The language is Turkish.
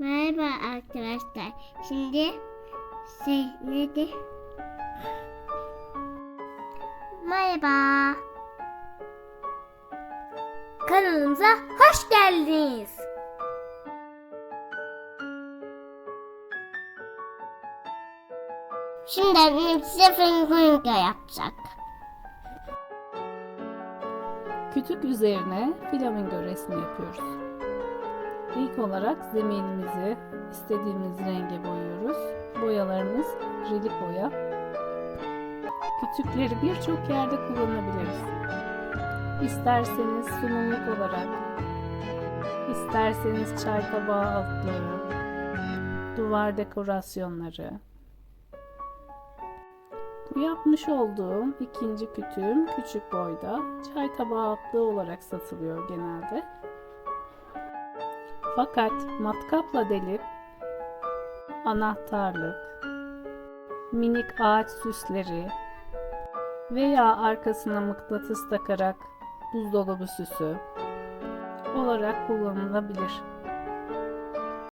Merhaba arkadaşlar. Şimdi şey nedir? Merhaba. Kanalımıza hoş geldiniz. Şimdi annem size flamingo yapacak. Kütük üzerine flamingo resmi yapıyoruz. İlk olarak zeminimizi istediğimiz renge boyuyoruz. Boyalarımız akrilik boya. Kütükleri birçok yerde kullanabiliriz. İsterseniz sunumluk olarak, isterseniz çay tabağı altları, duvar dekorasyonları. Bu yapmış olduğum ikinci kütüğüm küçük boyda çay tabağı altlığı olarak satılıyor genelde. Fakat matkapla delip anahtarlık, minik ağaç süsleri veya arkasına mıknatıs takarak buzdolabı süsü olarak kullanılabilir.